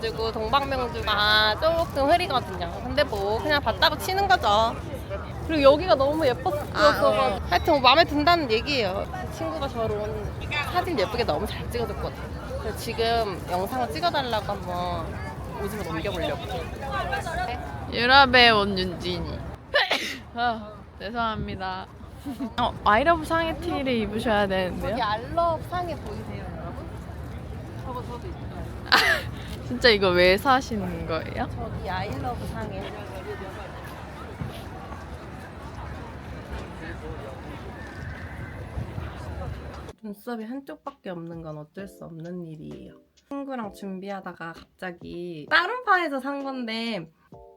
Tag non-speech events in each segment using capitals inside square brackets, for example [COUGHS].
내려가지고 동방명주가 조금 흐리거든요. 근데 뭐 그냥 봤다고 치는 거죠. 그리고 여기가 너무 예뻤어서 하여튼 뭐 마음에 든다는 얘기예요. 친구가 저를 오늘 사진 예쁘게 너무 잘 찍어줬거든요. 그래서 지금 영상을 찍어달라고 한번 오징어 넘겨보려고. 유럽에 온 윤진이. [COUGHS] 아, 죄송합니다. 어, 아이러브 상의 티를 입으셔야 되는데요. 여기 알럽 상에 보이세요, 여러분? 저거 저도 있어요. [LAUGHS] 진짜 이거 왜 사시는 거예요? 저기 아이러브 상에. 눈썹이 한쪽밖에 없는 건 어쩔 수 없는 일이에요. 친구랑 준비하다가 갑자기 다른 파에서 산 건데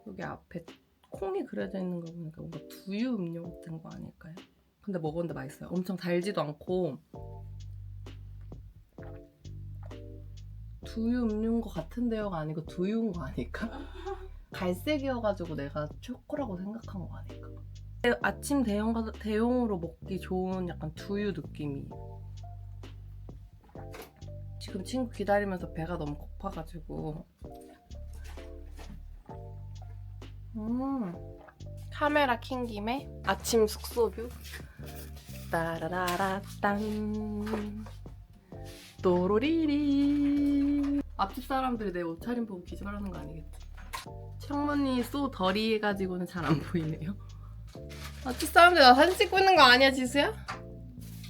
여기 앞에 콩이 그려져 있는 거 보니까 뭔가 두유 음료 같은 거 아닐까요? 근데 먹었는데 맛있어요. 엄청 달지도 않고 두유 음료인 것 같은데요가 아니고 두유인 거 아닐까? [LAUGHS] 갈색이어가지고 내가 초코라고 생각한 거 아닐까? 아침 대용 대용으로 먹기 좋은 약간 두유 느낌이. 지금 친구 기다리면서 배가 너무 고파가지고. 음. 카메라 킨 김에 아침 숙소뷰. 따라라라 딴. 또로리리. 앞집 사람들이 내 옷차림 보고 기절하는 거 아니겠지? 창문이 쏘 덜이 해가지고는 잘 안 보이네요. [LAUGHS] 앞집 사람들 나 사진 찍고 있는 거 아니야, 지수야?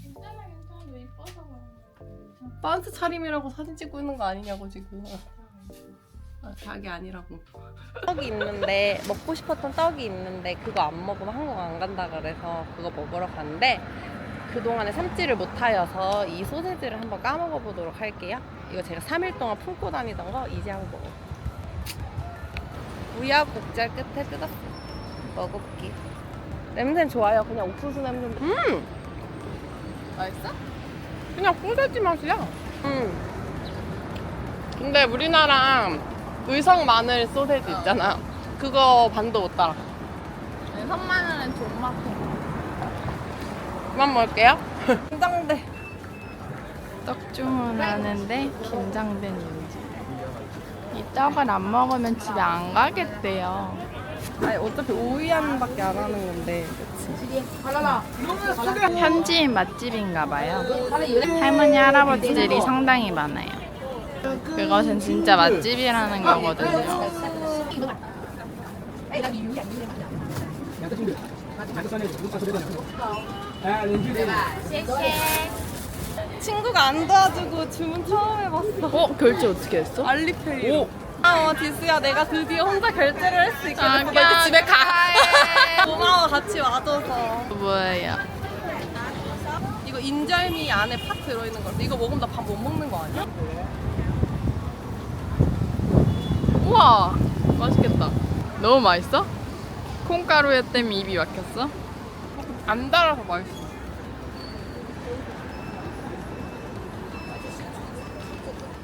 괜찮아, 괜찮아. 왜 이뻐서 빤스 차림이라고 사진 찍고 있는 거 아니냐고 지금. 아, 자기 아니라고. 떡이 있는데 먹고 싶었던 떡이 있는데 그거 안 먹으면 한국 안 간다 그래서 그거 먹으러 갔는데 그동안에 삼지를 못하여서 이 소세지를 한번 까먹어 보도록 할게요. 이거 제가 3일 동안 품고 다니던 거 이제 한번 먹어. 우여곡절 끝에 뜯었어. 먹어볼게. 냄새는 좋아요. 그냥 옥수수 냄새. 음! 맛있어? 그냥 소세지 맛이야. 음. 근데 우리나라 의성 마늘 소세지 있잖아. 그거 반도 못 따라. 네, 선마늘은 존맛해. 그만 먹을게요. [LAUGHS] 긴장돼. 떡 주문하는데 긴장된 윤지. 이 떡을 안 먹으면 집에 안 가겠대요. 아니 어차피 오이안밖에 안 하는 건데. 현지인 맛집인가 봐요. 할머니 할아버지들이 상당히 많아요. 그것은 진짜 맛집이라는 거거든요. 친구가 안 도와주고 주문 처음 해봤어. 어 결제 어떻게 했어? 알리페이. 오. 아, 어, 디스야, 내가 드디어 혼자 결제를 할 수 있게 됐어. 자기야, 빨리 집에 가. [LAUGHS] 고마워, 같이 와줘서. 뭐예요? 이거 인절미 안에 팥 들어있는 건데 이거 먹으면 나 밥 못 먹는 거 아니야? 우와 맛있겠다. 너무 맛있어? 콩가루에 때문에 입이 막혔어? 안 달아서 맛있어.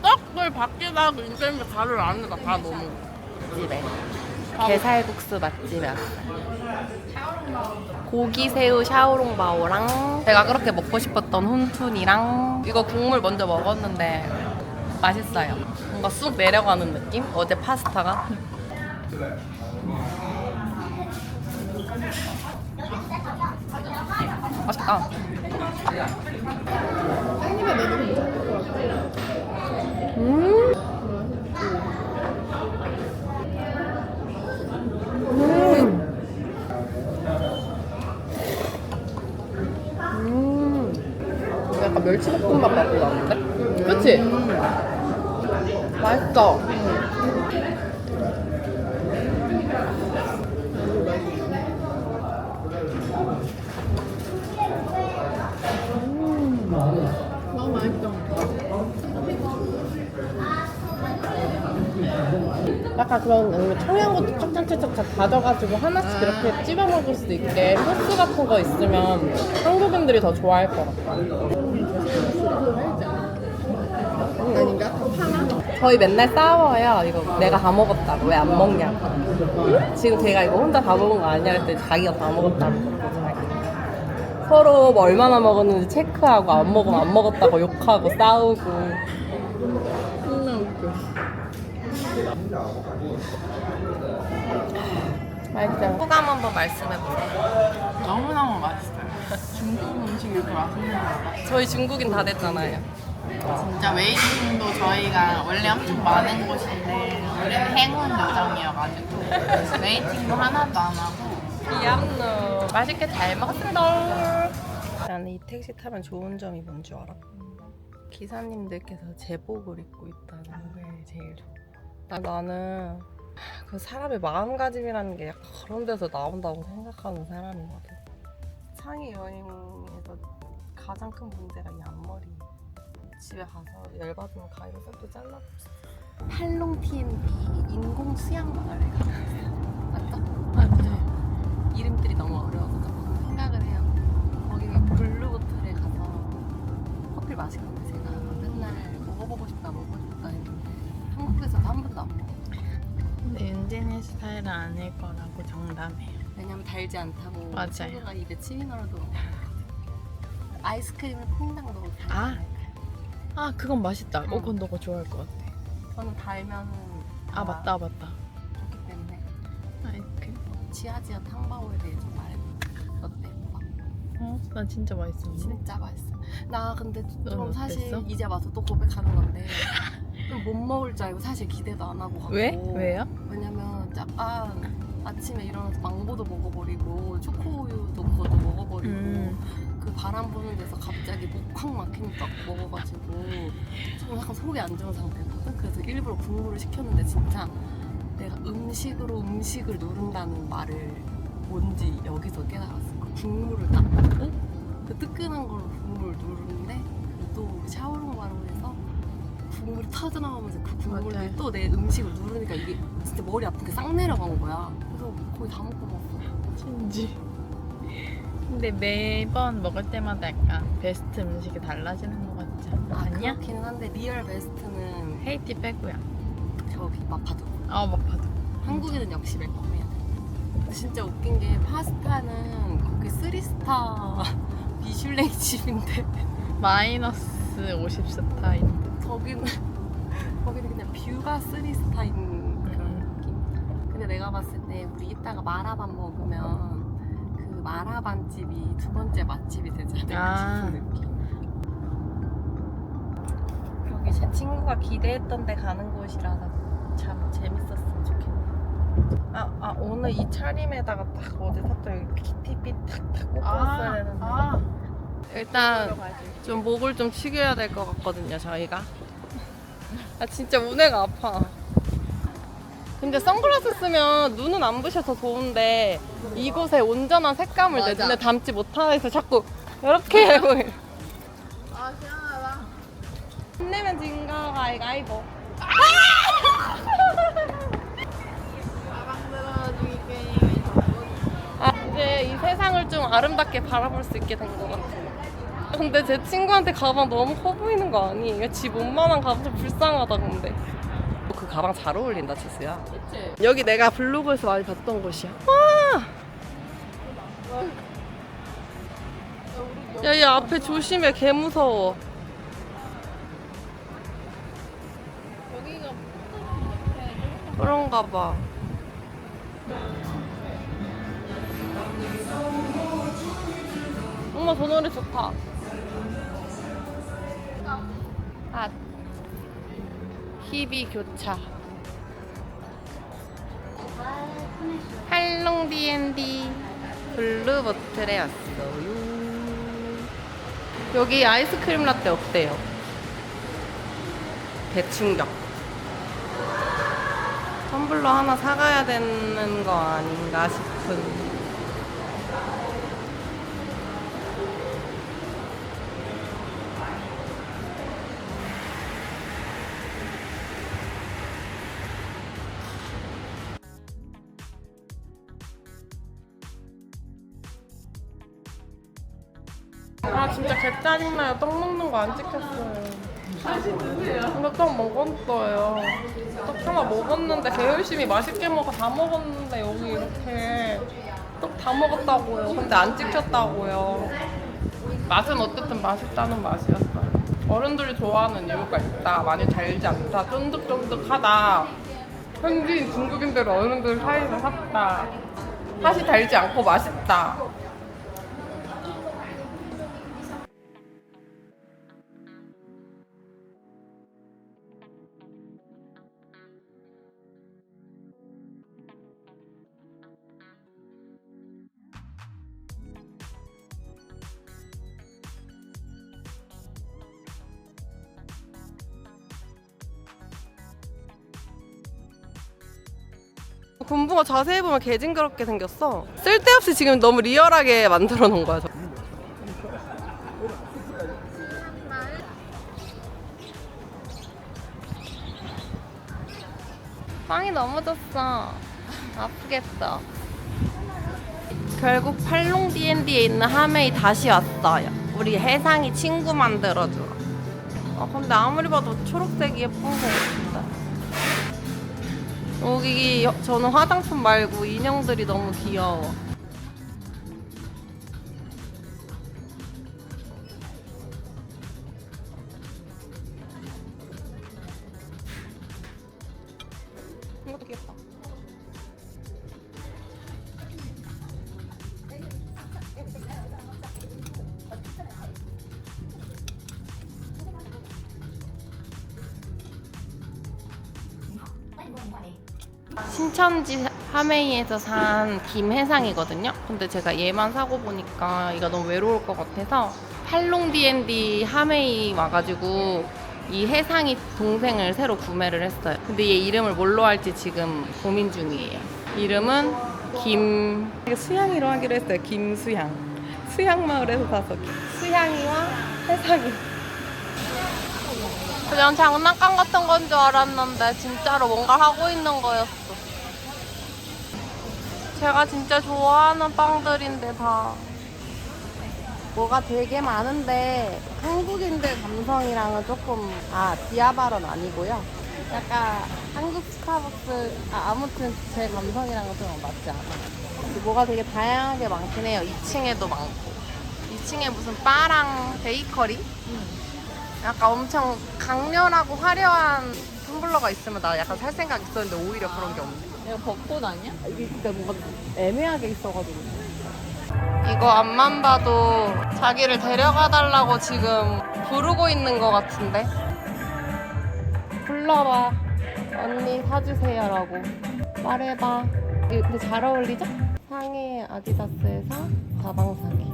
떡을 밖에다 하고 인절미 가루를 안에다 다 넣어. 집에 게살국수 맛집에 왔어요. 고기 새우 샤오롱 바오랑 제가 그렇게 먹고 싶었던 훈툰이랑 이거 국물 먼저 먹었는데 맛있어요. 뭔가 쑥 내려가는 느낌? 어제 파스타가. 맛있다. 음. 음. 약간 멸치볶음밥 맛도 나는데? 그치? 맛있어. 약간 그런 아니면 청양고추 쫙쫙쫙쫙 다져가지고 하나씩 이렇게 찝어 먹을 수 있게 소스 같은 거 있으면 한국인들이 더 좋아할 것 같아. 아닌가? 저희 맨날 싸워요. 이거 내가 다 먹었다고 왜 안 먹냐고. 지금 제가 이거 혼자 다 먹은 거 아니야 했더니 자기가 다 먹었다고. 서로 뭐 얼마나 먹었는지 체크하고 안 먹으면 안 먹었다고 욕하고 싸우고. 맛있어요. 소감 한번 말씀해 보세요. 너무너무 맛있어요. 중국 음식이 이렇게 맛있는 거. 저희 중국인 다 됐잖아요. 진짜 웨이팅도 저희가 원래 엄청 많은 곳인데 우리는 행운 요정이어가지고 웨이팅도 하나도 안 하고 미안노. 맛있게 잘 먹었습니다. 나는 이 택시 타면 좋은 점이 뭔줄 알아? 기사님들께서 제복을 입고 있다는 게 제일 좋아. 나, 나는 그 사람의 마음가짐이라는 게 약간 그런 데서 나온다고 생각하는 사람이거든. 상해 여행에서 가장 큰 문제가 이 앞머리. 집에 가서 열받으면 가위로 쏙도 잘라봅시다. 팔롱 TNB 인공 수양 마을에 가봤어요. 맞죠? 안돼 이름들이 너무 어려워서 생각을 해요. 거기 블루보틀에 가서 커피 마시는데 제가 맨날 먹어보고 싶다 먹어보고 싶다 했는데 한국에서도 한 번도 안 먹어. 근데 윤진이 스타일은 아닐 거라고 장담해요 왜냐면 달지 않다고 맞아요. 친구가 입에 침이 널어도 아이스크림을 퐁당 넣어도 아. 아 그건 맛있다 응. 어 그건 너가 좋아할 것 같아 저는 달면은 아다 맞다 맞다 좋기 때문에 아이스크림 치아지아 탕바오에 대해 좀 말해볼게. 어때? 오빠? 어? 난 진짜 맛있었는데 진짜 맛있어. 나 근데 넌 좀 사실 어땠어? 이제 와서 또 고백하는 건데 [LAUGHS] 좀못 먹을 줄 알고 사실 기대도 안 하고 갔고. 왜? 왜요? 왜냐면 약간 아침에 일어나서 망고도 먹어버리고 초코우유도 그것도 먹어버리고 음. 그 바람 부는 데서 갑자기 목확 막히는 딱 먹어가지고 좀 약간 속이 안 좋은 상태거든. 그래서 일부러 국물을 시켰는데 진짜 내가 음식으로 음식을 누른다는 말을 뭔지 여기서 깨달았어. 그 국물을 딱 먹고 그 뜨끈한 걸로 국물을 누르는데 또 샤오롱 바로 해서 국물이 터져 나오면서 그 국물이 맞아요. 또 내 음식을 누르니까 이게 진짜 머리 아픈 게 싹 내려간 거야. 그래서 거의 다 먹고 먹었어. 진지 근데 매번 먹을 때마다 약간 베스트 음식이 달라지는 것 같지 않아? 아, 아니야? 그렇기는 한데 리얼 베스트는 헤이티 빼고야 저기 마파두. 아 마파도 한국에는 역시 매콤해야 돼. 진짜 웃긴 게 파스타는 거기 쓰리스타 [LAUGHS] 미슐랭 집인데 마이너스 50스타인데 저기는 [LAUGHS] 거기는 그냥 뷰가 쓰리스타인 그런 음. 느낌. 근데 내가 봤을 때 우리 이따가 마라반 먹으면 그 마라반 집이 두 번째 맛집이 되지 않을까 아. 싶은 느낌. 여기 제 친구가 기대했던 데 가는 곳이라서 참 재밌었으면 좋겠네. 아, 아 오늘 이 차림에다가 딱 어디 샀던 키티빛 탁탁 꽂고 왔어야 되는데. 아. 일단 좀 목을 좀 축여야 될 것 같거든요, 저희가. 아, 진짜 운해가 아파. 근데 선글라스 쓰면 눈은 안 부셔서 좋은데 이곳의 온전한 색감을 내 맞아. 눈에 담지 못해서 자꾸 이렇게 하고 아 시원하다 힘내면 진거 가위가위보. 가방 들어주기 게임이 아, [LAUGHS] 이제 이 세상을 좀 아름답게 바라볼 수 있게 된 것 같아. 근데 제 친구한테 가방 너무 커 보이는 거 아니에요? 집 옷만한 가방 좀 불쌍하다 근데. 그 가방 잘 어울린다 지수야. 그치? 여기 내가 블로그에서 많이 봤던 곳이야. 와! 야, 이 앞에 조심해. 개 무서워. 여기가 그런가 봐. 엄마 저 노래 좋다. 희비 교차. 할롱 D&D 블루 보틀에 왔어요. 여기 아이스크림 라떼 어때요? 대충격. 텀블러 하나 사가야 되는 거 아닌가 싶은. 짜증나요. 떡 먹는 거 안 찍혔어요. 근데 떡 먹었어요. 떡 하나 먹었는데 개 열심히 맛있게 먹어 다 먹었는데 여기 이렇게 떡 다 먹었다고요. 근데 안 찍혔다고요. 맛은 어쨌든 맛있다는 맛이었어요. 어른들이 좋아하는 이유가 있다. 많이 달지 않다. 쫀득쫀득하다. 현지인 중국인들 어른들 사이에서 샀다. 팥이 달지 않고 맛있다. 군붕어 자세히 보면 개징그럽게 생겼어. 쓸데없이 지금 너무 리얼하게 만들어 놓은 거야. 저. 빵이 넘어졌어. 아프겠어. 결국 팔롱 D&D에 있는 하메이 다시 왔어요. 우리 해상이 친구 만들어줘. 아 근데 아무리 봐도 초록색이 예쁜 거 같다. 여기 저는 화장품 말고 인형들이 너무 귀여워. 신천지 하메이에서 산 김해상이거든요. 근데 제가 얘만 사고 보니까 얘가 너무 외로울 것 같아서 팔롱 D&D 하메이 와가지고 이 해상이 동생을 새로 구매를 했어요. 근데 얘 이름을 뭘로 할지 지금 고민 중이에요. 이름은 김 수향이로 하기로 했어요. 김수향. 수향마을에서 사서 수향이와 해상이. 그냥 장난감 같은 건 줄 알았는데 진짜로 뭔가 하고 있는 거였어. 제가 진짜 좋아하는 빵들인데 다 뭐가 되게 많은데 한국인들 감성이랑은 조금 아 디아바론 아니고요. 약간 한국 스타벅스 아, 아무튼 제 감성이랑은 좀 맞지 않아. 뭐가 되게 다양하게 많긴 해요. 2층에도 많고 2층에 무슨 바랑 베이커리 약간 엄청 강렬하고 화려한 텀블러가 있으면 나 약간 살 생각 있었는데 오히려 그런 게 없네. 이거 벚꽃 아니야? 이게 진짜 뭔가 애매하게 있어가지고. 이거 앞만 봐도 자기를 데려가 달라고 지금 부르고 있는 것 같은데. 불러봐. 언니 사주세요라고. 말해봐. 근데 잘 어울리죠? 상해 아디다스에서 가방 사기.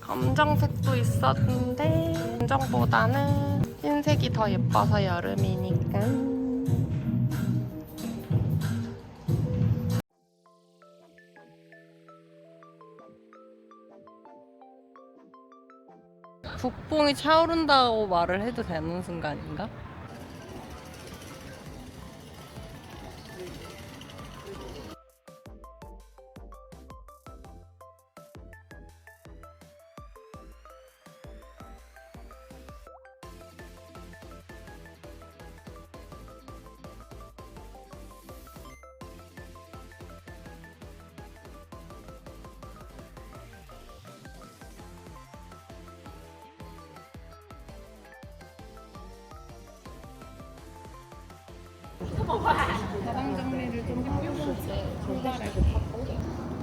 검정색도 있었는데 검정보다는 흰색이 더 예뻐서 여름이니까. 북봉이 차오른다고 말을 해도 되는 순간인가? 가방 정리를 좀 하고 출발해.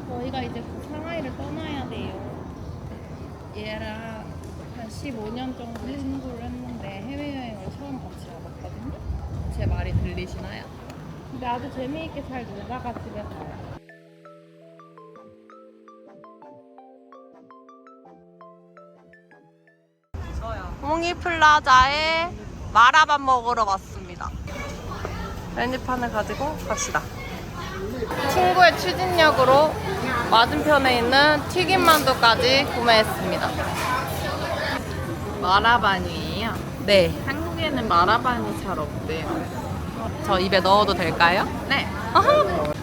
저희가 이제 상하이를 떠나야 돼요. 얘랑 한 15년 정도 친구를 했는데 해외여행을 처음 같이 가봤거든요. 제 말이 들리시나요? 근데 아주 재미있게 잘 놀다가 집에 가요. 몽이 플라자에 마라밥 먹으러 왔습니다. 메뉴판을 가지고 갑시다. 친구의 추진력으로 맞은편에 있는 튀김만두까지 구매했습니다. 마라반이에요. 네, 한국에는 마라반이 잘 없대요. 저 입에 넣어도 될까요? 네. 아하.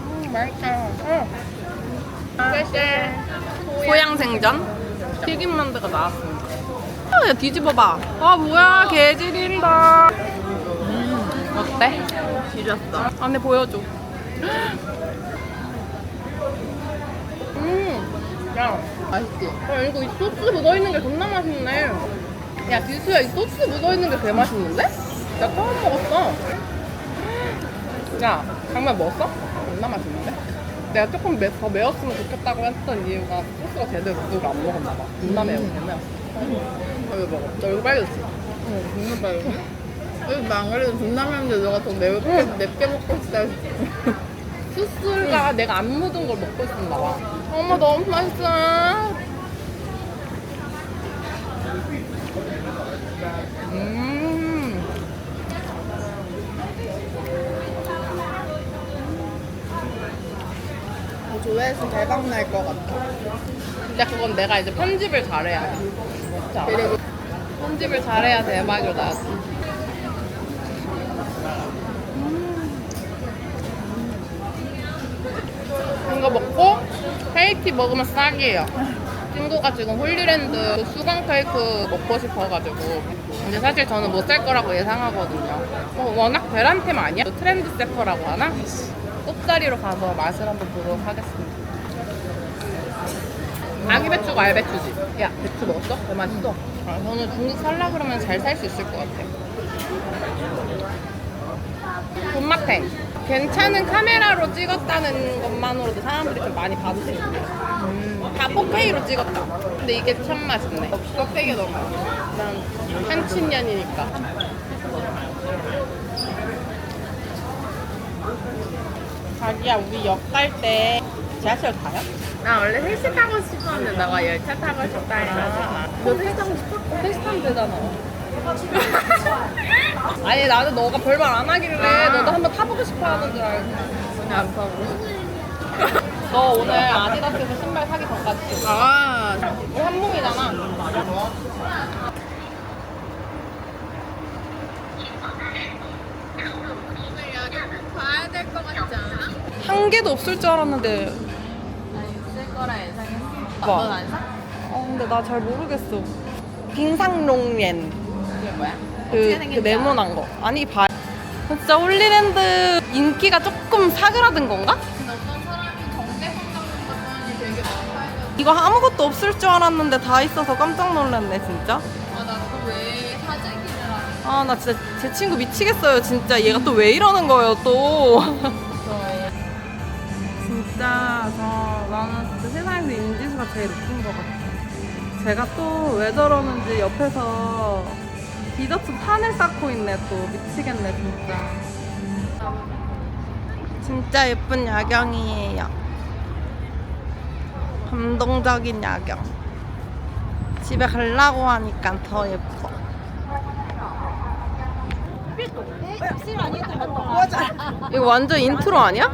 음, 맛있다. 소양 생전 튀김 만두가 나왔습니다. 아, 야 뒤집어봐. 아 뭐야 개질인다. 음, 어때? 지렸어. 안에 보여줘. [GASPS] 음, 야, 맛있지? 야 이거 이 소스 묻어 있는 게 존나 맛있네. 야 지수야 이 소스 묻어 있는 게 개 맛있는데? 나 처음 먹었어. [GASPS] 야 장면 먹었어? 존나 맛있는데? 내가 조금 매, 더 매웠으면 좋겠다고 했던 이유가 소스가 제대로 묻어서 안 먹었나 봐. 존나 매워. 매워. 어, 이거 먹어. 너 얼굴 빨개졌지? 어, 정말 빨개. 여기 안 그래도 존나 매운데 너가 더 매운데 맵게 먹고 싶다 했어. 소스가 내가 안 묻은 걸 먹고 있었나 봐. 어머 너무 맛있어. 조회수 대박 날 것 같아. 근데 그건 내가 이제 편집을 잘해야 돼. 진짜. 그리고 편집을 잘해야 대박이 나지. 이거 먹고 케이크 먹으면 싸게요. 친구가 지금 홀리랜드 그 수강 케이크 먹고 싶어가지고 근데 사실 저는 못 살 거라고 예상하거든요. 어, 워낙 베란템 아니야? 그 트렌드 세퍼라고 하나? 꽃자리로 가서 맛을 한번 보도록 하겠습니다. 아기 배추가 알배추지. 야, 배추 먹었어? 왜 맛있어? 아, 저는 중국 살라 그러면 잘 살 수 있을 것 같아. 돈마탱. 괜찮은 카메라로 찍었다는 것만으로도 사람들이 좀 많이 봐주시는데. 음, 다 4K로 찍었다. 근데 이게 참 맛있네. 껍데기 너무 맛있어. 난 한친년이니까. 자기야, 우리 역 갈 때 지하철 타요? 나 원래 헬스 타고 싶었는데 너가 열차 타고 싶다 해가지고. 너 택시 타고 싶어? 택시 타면 되잖아. [LAUGHS] 아니 나는 너가 별말 안 하길래 아. 너도 한번 타보고 싶어 하는 줄 알고. 오늘 안 타고. 너 오늘 아디다스에서 신발 사기 전까지. 아, 우리 한 몸이잖아. 될것 같지 않아? 한 개도 없을 줄 알았는데. 있을 거라 예상했어. 봐. 넌안 사? 어, 근데 나 잘 모르겠어. 빙상롱옌. 이게 뭐야? 그, 그 네모난 거. 아니, 봐. 진짜 홀리랜드 인기가 조금 사그라든 건가? 근데 어떤 사람이 정대성 잡는 것만이 되게 많다 해서 이거 아무것도 없을 줄 알았는데 다 있어서 깜짝 놀랐네, 진짜. 아, 나 진짜 제 친구 미치겠어요, 진짜. 얘가 또 왜 이러는 거예요, 또. [LAUGHS] 진짜 저 나는 진짜 세상에서 인지수가 제일 높은 것 같아. 제가 또 왜 저러는지 옆에서 디저트 판을 쌓고 있네 또 미치겠네 진짜. 진짜 예쁜 야경이에요. 감동적인 야경. 집에 가려고 하니까 더 예뻐. 이거 완전 인트로 아니야?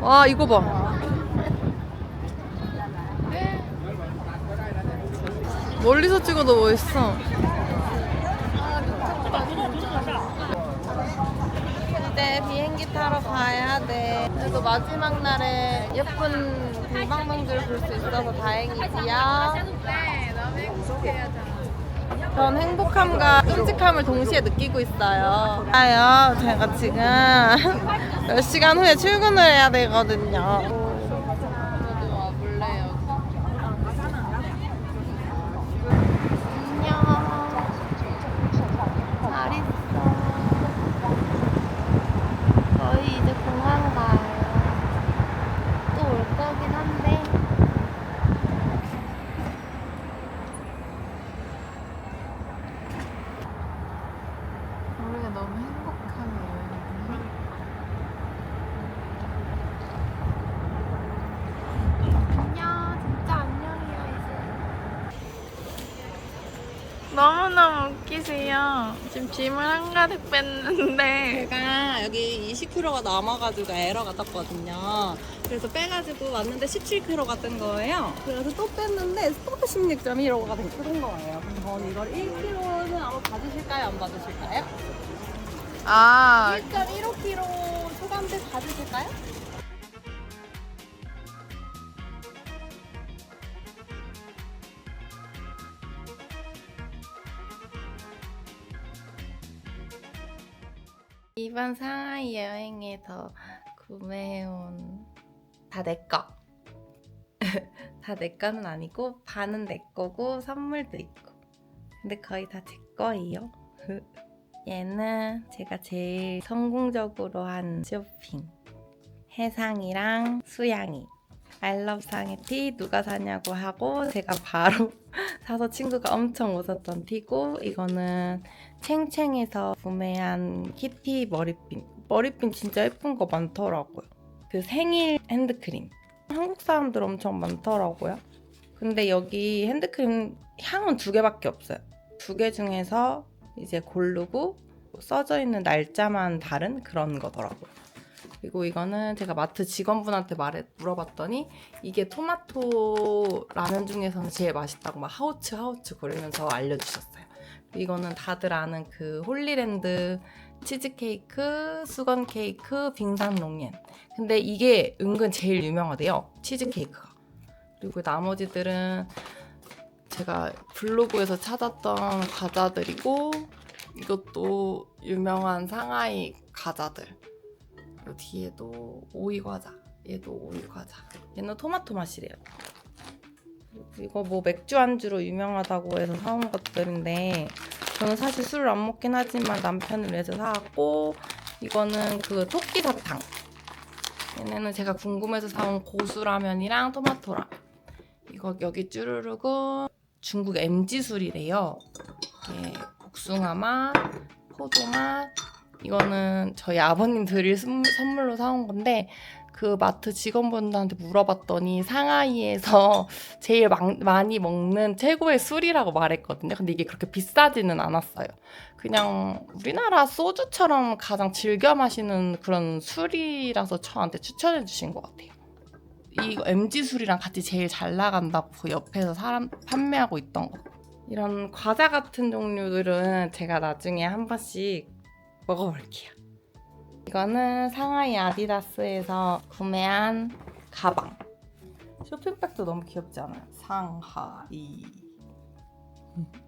와 이거 봐. 멀리서 찍어도 멋있어. 이제 비행기 타러 가야 돼. 그래도 마지막 날에 예쁜 불방망들 볼수 있어서 다행이지요. 네, 너무 행복해요, 전 행복함과 끔찍함을 동시에 느끼고 있어요. 아요, 제가 지금 [LAUGHS] 몇 시간 후에 출근을 해야 되거든요. 저도 와볼래요. 안녕. 잘 있어. 저희 이제 공항 가요. 또 올 거긴 한데. 우리가 너무 행복하네요. 안녕, 진짜 안녕이야 이제. 너무너무 웃기세요. 지금 짐을 한가득 뺐는데 제가 여기 20kg가 남아가지고 에러가 떴거든요. 그래서 빼가지고 왔는데 17kg가 뜬 거예요. 그래서 또 뺐는데 또 16.15가 된 거예요. 저는 이걸 1kg는 아마 받으실까요? 안 받으실까요? 아 1.15kg 초감대 받으실까요? 이번 상하이 여행에서 구매해온 다 내 거. [LAUGHS] 다 내 거는 아니고 반은 내 거고 선물도 있고. 근데 거의 다 제 거예요. [LAUGHS] 얘는 제가 제일 성공적으로 한 쇼핑. 해상이랑 수양이 알럽 상의 티 누가 사냐고 하고 제가 바로 [LAUGHS] 사서 친구가 엄청 웃었던 티고 이거는 챙챙에서 구매한 키티 머리핀. 머리핀 진짜 예쁜 거 많더라고요. 그 생일 핸드크림. 한국 사람들 엄청 많더라고요. 근데 여기 핸드크림 향은 두 개밖에 없어요. 두 개 중에서 이제 고르고 써져 있는 날짜만 다른 그런 거더라고요 그리고 이거는 제가 마트 직원분한테 말해 물어봤더니 이게 토마토 라면 중에서는 제일 맛있다고 막 하우츠 하우츠 거리면서 알려주셨어요. 이거는 다들 아는 그 홀리랜드 치즈케이크, 수건 케이크, 빙산 롱옌. 근데 이게 은근 제일 유명하대요. 치즈케이크가. 그리고 나머지들은 제가 블로그에서 찾았던 과자들이고 이것도 유명한 상하이 과자들. 요 뒤에도 오이 과자. 얘도 오이 과자. 얘는 토마토 맛이래요. 그리고 이거 뭐 맥주 안주로 유명하다고 해서 사온 것들인데 저는 사실 술을 안 먹긴 하지만 남편을 위해서 사왔고 이거는 그 토끼 사탕. 얘네는 제가 궁금해서 사온 고수라면이랑 토마토랑. 이거 여기 쭈루룩은 중국 MG 술이래요. 이게 복숭아 맛, 포도 맛, 이거는 저희 아버님 드릴 선- 선물로 사온 건데 그 마트 직원분들한테 물어봤더니 상하이에서 [LAUGHS] 제일 막- 많이 먹는 최고의 술이라고 말했거든요. 근데 이게 그렇게 비싸지는 않았어요. 그냥 우리나라 소주처럼 가장 즐겨 마시는 그런 술이라서 저한테 추천해 주신 것 같아요. 이 MG 술이랑 같이 제일 잘 나간다고 그 옆에서 사람 판매하고 있던 거. 이런 과자 같은 종류들은 제가 나중에 한 번씩 먹어볼게요. 이거는 상하이 아디다스에서 구매한 가방. 쇼핑백도 너무 귀엽지 않아요? 상하이. 음.